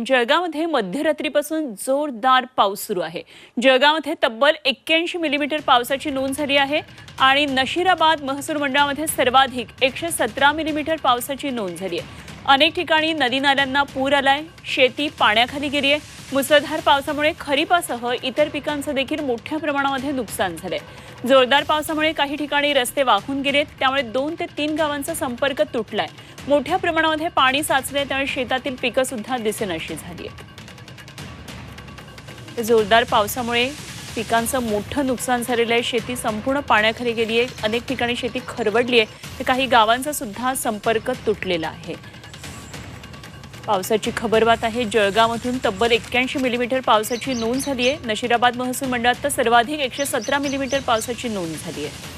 जळगावमध्ये मध्यरात्रीपासून जोरदार पाऊस सुरू आहे. जळगावमध्ये तब्बल एक्क्याऐंशी मिलीमीटर पावसाची नोंद झाली आहे आणि नशिराबाद महसूल मंडळामध्ये सर्वाधिक एकशे सतरा मिलीमीटर पावसाची नोंद झाली आहे. अनेक ठिकाणी नदी नाल्यांना पूर आलाय शेती पाण्याखाली गेली आहे. मुसळधार पावसामुळे खरीपासह इतर पिकांचं देखील मोठ्या प्रमाणामध्ये नुकसान झालंय. जोरदार पावसामुळे काही ठिकाणी रस्ते वाहून गेलेत त्यामुळे दोन ते तीन गावांचा संपर्क तुटलाय. मोठ्या प्रमाणामध्ये पाणी साचलंय त्यामुळे शेतातील पिकं सुद्धा दिसेनाशी झाली आहेत जोरदार पावसामुळे पिकांचं मोठं नुकसान झालेलं आहे. शेती संपूर्ण पाण्याखाली गेली आहे अनेक ठिकाणी शेती खरवडली आहे तर काही गावांचा सुद्धा संपर्क तुटलेला आहे. पावसाची खबरबात आहे. जळगावमधून तब्बल एक्क्याऐंशी मिलीमीटर पावसाची नोंद झाली आहे नशिराबाद महसूल मंडळात तर सर्वाधिक एकशे सतरा मिलीमीटर पावसाची नोंद झाली आहे